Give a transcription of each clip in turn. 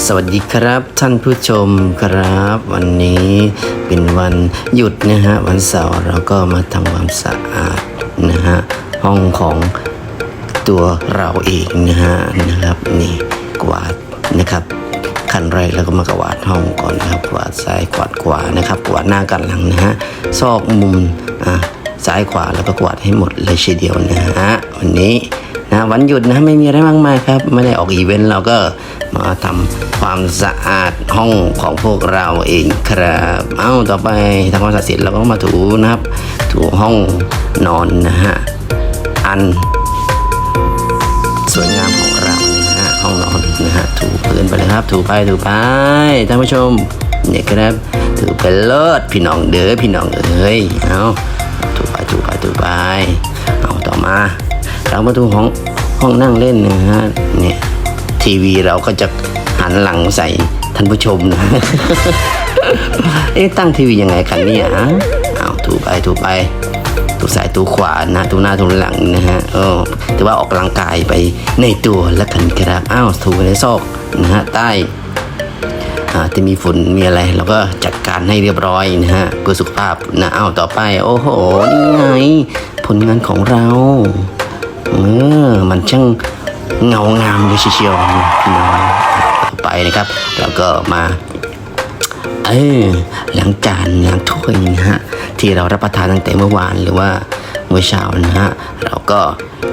สวัสดีครับท่านผู้ชมครับ วันนี้เป็นวันหยุดนะฮะวันเสาร์เราก็มาทำความสะอาดนะฮะห้องของตัวเราเองนะฮะนะครับนี่กวาดนะครับขั้นแรกเราก็มากวาดห้องก่อนนะครับกวาดซ้ายกวาดขวานะครับกวาดหน้ากันหลังนะฮะซอกมุมอะซ้ายขวาแล้วก็กวาดให้หมดเลยทีเดียวนะฮะวันนี้ นะวันหยุดนะไม่มีอะไรมากมายครับ ไม่ได้ออกอีเวนต์เราก็มาทำความสะอาดห้องของพวกเราเองครับ เอ้าต่อไปทำความสะอาดเสร็จเราก็มาถูนะครับ ถูห้องนอนนะฮะอัน สวยงามของเรานะฮะห้องนอนนะฮะถูพื้นไปเลยครับ ถูไปถูไปท่านผู้ชมเนี่ยครับถูไปเลิศพี่น้องเด้อพี่น้องเอ้ยเอาถูไปถูไปถูไปเอาต่อมา เรามาดูห้องห้องนั่งเล่นนะฮะเนี่ยทีวีเราก็จะหันหลังใส่ท่านผู้ชมนะเอ๊ะตั้งทีวียังไงกันเนี่ยฮะเอาถูไปถูไปถูซ้ายถูขวานะถูหน้าถูหลังนะฮะเออถือว่าออกกำลังกายไปในตัวแล้วกันครับอ้าวถูในซอกนะฮะใต้อ่าที่มีฝุ่นมีอะไรเราก็จัดการให้เรียบร้อยนะฮะเพื่อสุขภาพนะอ้าวต่อไป โอ้โหนี่ไงผลงานของเรา เออมันช่างเงางามเลยเชียวนองต่อไปนะครับเราก็มาเออล้างจานล้างถ้วยนะฮะที่เรารับประทานตั้งแต่เมื่อวานหรือว่าเมื่อเช้านะฮะเราก็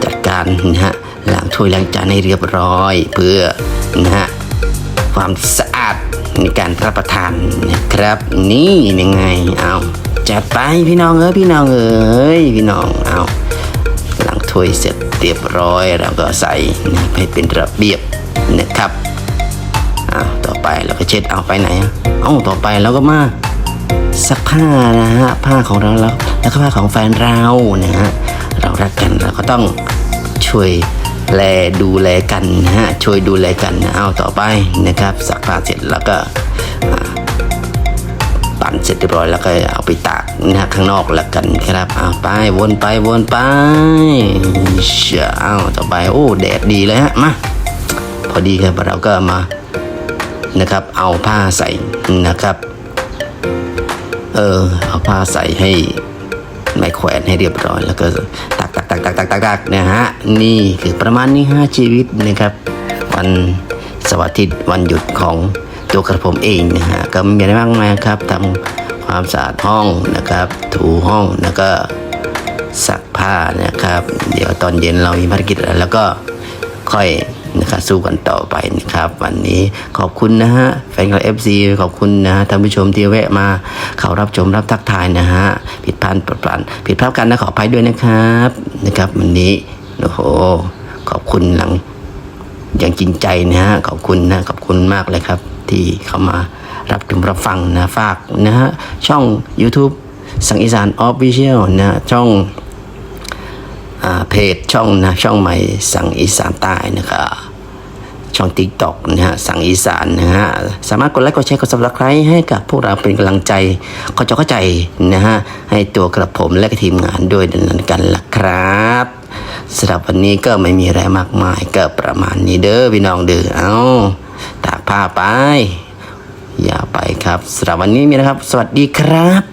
จัดการนะฮะล้างถ้วยล้างจานให้เรียบร้อย เพื่อนะฮะความสะอาดในการรับประทานนะครับ นี่ยังไงเอาจัดไปพี่น้องเอ้ยพี่น้องเอ้ยพี่น้องเอา ถ้วยเสร็จเรียบร้อยเราก็ใส่ให้เป็นระเบียบนะครับอ้าวต่อไปเราก็เช็ดเอาไปไหนอะเอ้าต่อไปเราก็มาซักผ้านะฮะผ้าของเราแล้วแล้วก็ผ้าของแฟนเรานะฮะเรารักกันเราก็ต้องช่วยแลดูแลกันนะฮะช่วยดูแลกันนะเอาต่อไปนะครับซักผ้าเสร็จแล้วก็ ปั่นเสร็จเรียบร้อยแล้วก็เอาไปตากนะฮะข้างนอกแล้วกันครับเอาไปวนไปวนไปเชียเอาต่อไปโอ้แดดดีเลยฮะมาพอดีครับเราก็มานะครับ เอาผ้าใส่นะครับ เออเอาผ้าใส่ให้ไม้แขวนให้เรียบร้อย แล้วก็ตักตักตักตักตักตักตักนะฮะนี่คือประมาณนี้ฮะชีวิตนะครับ วันเสาร์อาทิตย์วันหยุดของ ตัวกระผมเองนะฮะก็มีอะไรมากมายครับทำความสะอาดห้องนะครับ ถูห้องแล้วก็ซักผ้านะครับ เดี๋ยวตอนเย็นเรามีภารกิจอะไรแล้วก็ค่อยนะครับสู้กันต่อไปนะครับ วันนี้ขอบคุณนะฮะแฟนคลับเอฟซีขอบคุณนะฮะท่านผู้ชมที่แวะมาเขารับชมรับทักทายนะฮะผิดพลาดปลดปลันผิดพลาดกันนะขออภัยด้วยนะครับนะครับวันนี้โอ้โหขอบคุณหลังอย่างจริงใจนะฮะขอบคุณนะขอบคุณมากเลยครับ ที่เข้ามารับชมรับฟังนะฝากนะฮะช่อง YouTube สังอีสานออฟฟิเชียลนะช่องอ่าเพจช่องนะช่องใหม่สังอีสานใต้นะครับช่องติ๊กต็อกนะฮะสังอีสานนะฮะสามารถกดไลค์กดแชร์กด subscribe ให้กับพวกเราเป็นกำลังใจเข้าใจเข้าใจนะฮะให้ตัวกระผมและกทีมงานด้วยดำเนินกันล่ะครับสำหรับวันนี้ก็ไม่มีอะไรมากมายก็ประมาณนี้เด้อพี่น้องเด้อเอา ตากผ้าไป อย่าไปครับสำหรับวันนี้มีนะครับ สวัสดีครับ